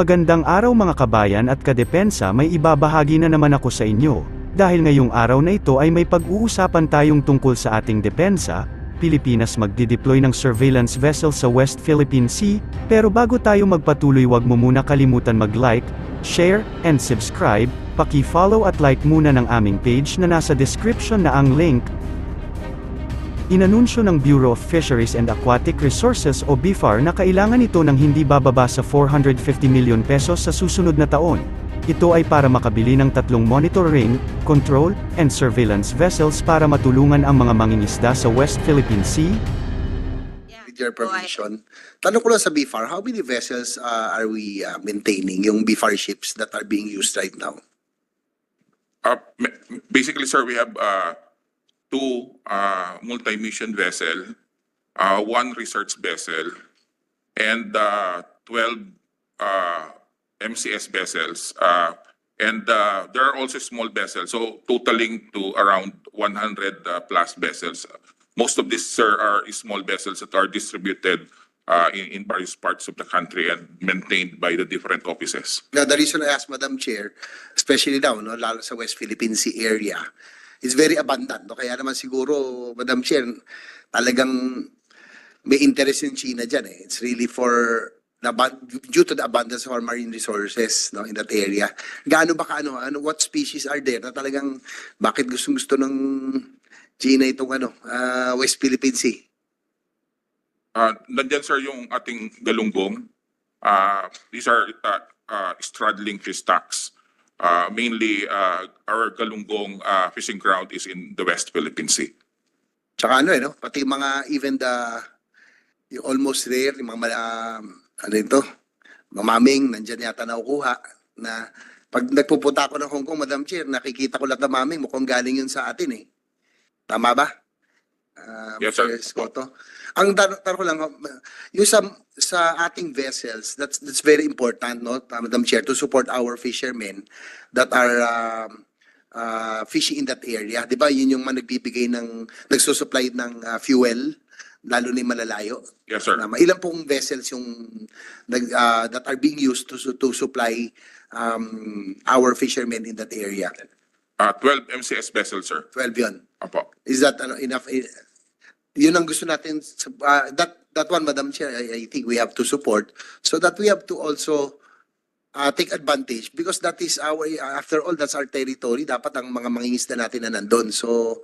Magandang araw mga kabayan at kadepensa may ibabahagi na naman ako sa inyo. Dahil ngayong araw na ito ay may pag-uusapan tayong tungkol sa ating depensa, Pilipinas magdideploy ng surveillance vessel sa West Philippine Sea, pero bago tayo magpatuloy wag mo muna kalimutan mag-like, share, and subscribe, paki-follow at like muna ng aming page na nasa description na ang link, Inanunsyo ng Bureau of Fisheries and Aquatic Resources o BIFAR na kailangan ito ng hindi bababa sa 450 milyon pesos sa susunod na taon. Ito ay para makabili ng tatlong monitoring, control, and surveillance vessels para matulungan ang mga mangingisda sa West Philippine Sea, with your permission. Tanong ko lang sa BFAR, how many vessels uh, are we uh, maintaining, yung BFAR ships that are being used right now? Uh, basically, sir, we have uh, two uh, multi-mission vessel, uh, one research vessel, and uh, 12 uh, MCS vessels. Uh, and uh, there are also small vessels, so totaling to around 100 uh, plus vessels. Most of these, sir, are small vessels that are distributed uh, in, in various parts of the country and maintained by the different offices. Now, the reason I asked Madam Chair, especially now, no, lalo sa West Philippine Sea area, is very abundant. No? Kaya naman siguro, Madam Chair, talagang may interest yung China dyan. Eh. It's really for due to the abundance of our marine resources no, in that area. Gaano ba ka, ano, ano, what species are there na talagang bakit gustong gusto ng China itong ano, ah, West Philippine Sea? Uh, nandyan sir yung ating galunggong. Uh, these are uh, uh, straddling fish stocks. Uh, mainly, uh, our galunggong uh, fishing ground is in the West Philippine Sea. Tsaka ano eh, no? Pati mga even the yung almost there, yung mga um, ano ito, mamaming, nandyan yata nakukuha na pag nagpupunta ako ng Hong Kong, Madam Chair, nakikita ko lahat ng maming, mukhang galing yun sa atin eh. Tama ba? Uh, Yes, sir. Mr. Escoto. Ang tanong tanong ko lang, uh, yung sa, sa ating vessels, that's, that's very important, no, Madam Chair, to support our fishermen that are um, uh, fishing in that area. Di ba, yun yung mga nagbibigay ng, nagsusupply ng uh, fuel, lalo na yung malalayo. Yes, sir. Tama. Ilan pong vessels yung nag, uh, that are being used to, su- to supply um, our fishermen in that area? Uh, 12 MCS vessels, sir. 12 yun. Apo. Is that ano, enough? Yun ang gusto natin. uh, that, that one, Madam Chair, I, I think we have to support so that we have to also uh, take advantage because that is our, after all, that's our territory. Dapat ang mga mangingisda natin na nandun. So,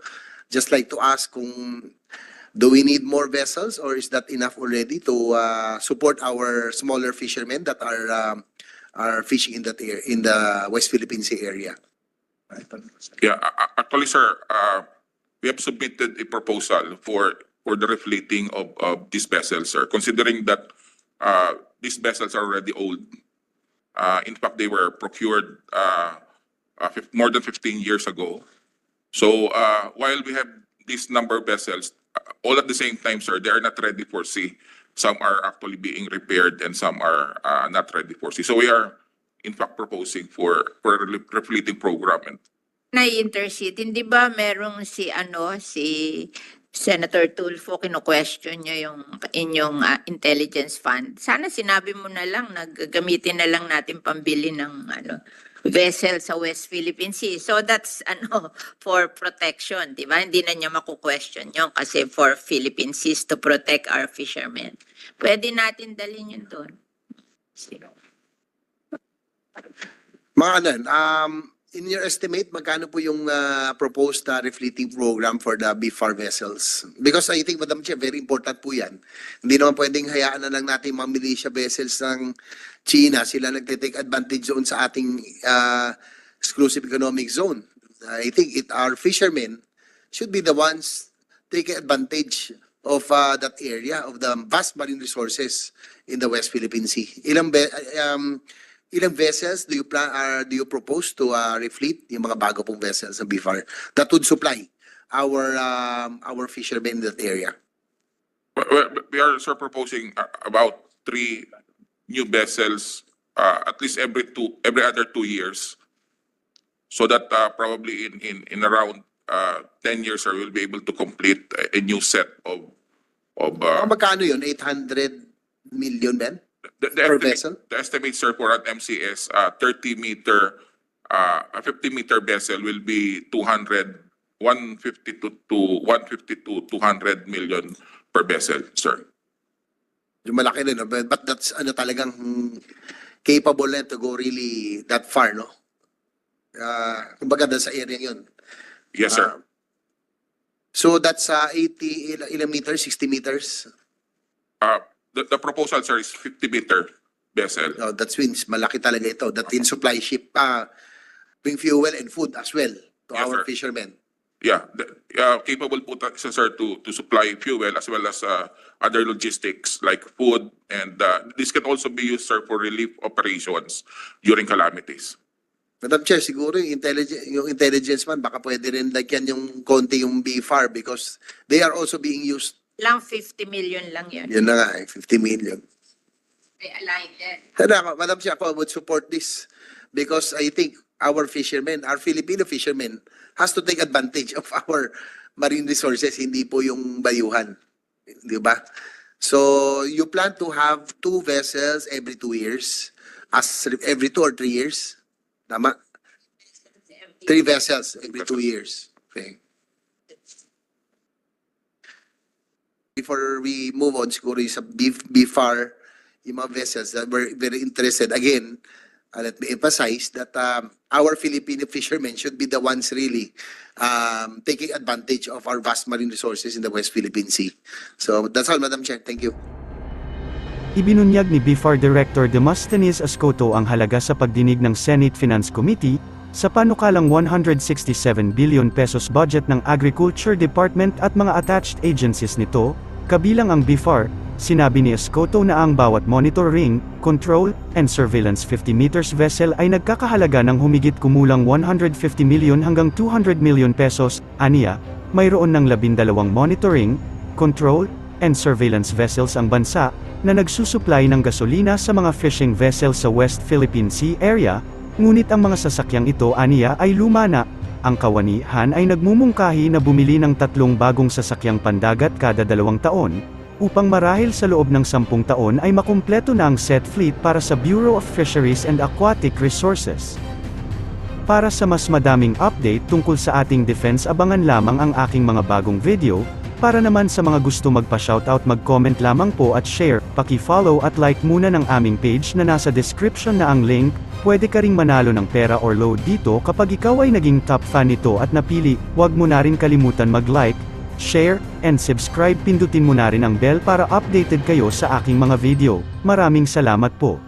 just like to ask kung do we need more vessels or is that enough already to uh, support our smaller fishermen that are um, are fishing in that area, in the West Philippine Sea area? Yeah, actually, sir, uh, we have submitted a proposal for, for the refleeting of, of these vessels, sir, considering that uh, these vessels are already old. Uh, in fact, they were procured uh, uh, more than 15 years ago. So uh, while we have this number of vessels, uh, all at the same time, sir, they are not ready for sea. Some are actually being repaired and some are uh, not ready for sea. So we are, in fact, proposing for, for a re- refleeting program. And Na-intercede, hindi ba merong si ano, si Senator Tulfo, kino-question niya yung inyong ah, intelligence fund. Sana sinabi mo na lang, naggagamitin na lang natin pambili ng ano, vessel sa West Philippine Sea. So that's ano, for protection, di ba? Hindi na niya maku-question yun kasi for Philippine Seas to protect our fishermen. Pwede natin dalhin yun doon. Mga ano, um, in your estimate, magkano po yung uh, proposed uh, refleeting program for the BFAR vessels? Because I think, Madam Chair, very important po yan. Hindi naman pwedeng hayaan na lang natin mga militia vessels ng China. Sila nagtitake advantage doon sa ating uh, exclusive economic zone. I think it, our fishermen should be the ones taking advantage of uh, that area, of the vast marine resources in the West Philippine Sea. Ilang, be- um, ilang vessels do you plan uh, do you propose to uh, refleet yung mga bago pong vessels ng BFAR that would supply our um, our fishermen in that area? We- are, sir, proposing uh, about three new vessels, uh, at least every two, every other two years. So that uh, probably in, in, in around uh, 10 years, sir, we'll be able to complete a- a new set of, of, uh, Mga magkano yun? 800 million, Ben? The, the, Per estimate, vessel? the estimate, sir, for an MCS, uh, thirty meter, uh, a fifty meter vessel will be 200, 150 to, to 150 to 200 million per vessel, sir. Yung malaki din, no? but, but that's ano talagang mm, capable na to go really that far, no? Uh, kumbaga doon sa area yun. Yes, sir. Ah, so that's uh, 80, ilang, ilang meters, 60 meters? Uh, the, the proposal, sir, is fifty meter vessel. No, that means malaki talaga ito. That in supply ship, uh, bring fuel and food as well to Yes, our sir. fishermen. Yeah, the, uh, capable po ta- siya, sir, to, to supply fuel as well as, uh, other logistics like food and, uh, this can also be used, sir, for relief operations during calamities. Madam Chair, siguro yung intelligence, yung intelligence man, baka pwede rin lagyan yung konti yung BFAR because they are also being used. Lang 50 million lang yun. Yun na nga, eh, 50 million. May aligned din. Kaya ako, Madam Chair, ako would support this because I think our fishermen, our Filipino fishermen, has to take advantage of our marine resources, hindi po yung bayuhan. Di ba? So, you plan to have two vessels every two years, as every two or three years? Tama? Three vessels every two years. Okay. Before we move on, siguro yung sa B- BFAR, yung mga vessels that were very interested. Again, uh, let me emphasize that um, our Filipino fishermen should be the ones really um, taking advantage of our vast marine resources in the West Philippine Sea. So that's all, Madam Chair. Thank you. Ibinunyag ni BIFAR Director Demosthenes Ascoto ang halaga sa pagdinig ng Senate Finance Committee, sa panukalang 167 billion pesos budget ng Agriculture Department at mga attached agencies nito, kabilang ang BIFAR, sinabi ni Ascoto na ang bawat monitoring, control, and surveillance 50 meters vessel ay nagkakahalaga ng humigit kumulang 150 million hanggang 200 million pesos, aniya, mayroon ng labindalawang monitoring, control, and surveillance vessels ang bansa, na nagsusupply ng gasolina sa mga fishing vessels sa West Philippine Sea area, ngunit ang mga sasakyang ito aniya ay luma na. Ang kawanihan ay nagmumungkahi na bumili ng tatlong bagong sasakyang pandagat kada dalawang taon, upang marahil sa loob ng sampung taon ay makumpleto na ang set fleet para sa Bureau of Fisheries and Aquatic Resources. Para sa mas madaming update tungkol sa ating defense abangan lamang ang aking mga bagong video, para naman sa mga gusto magpa-shoutout mag-comment lamang po at share, paki-follow at like muna ng aming page na nasa description na ang link, pwede ka ring manalo ng pera or load dito kapag ikaw ay naging top fan nito at napili, huwag mo na rin kalimutan mag-like, share, and subscribe pindutin mo na rin ang bell para updated kayo sa aking mga video. Maraming salamat po.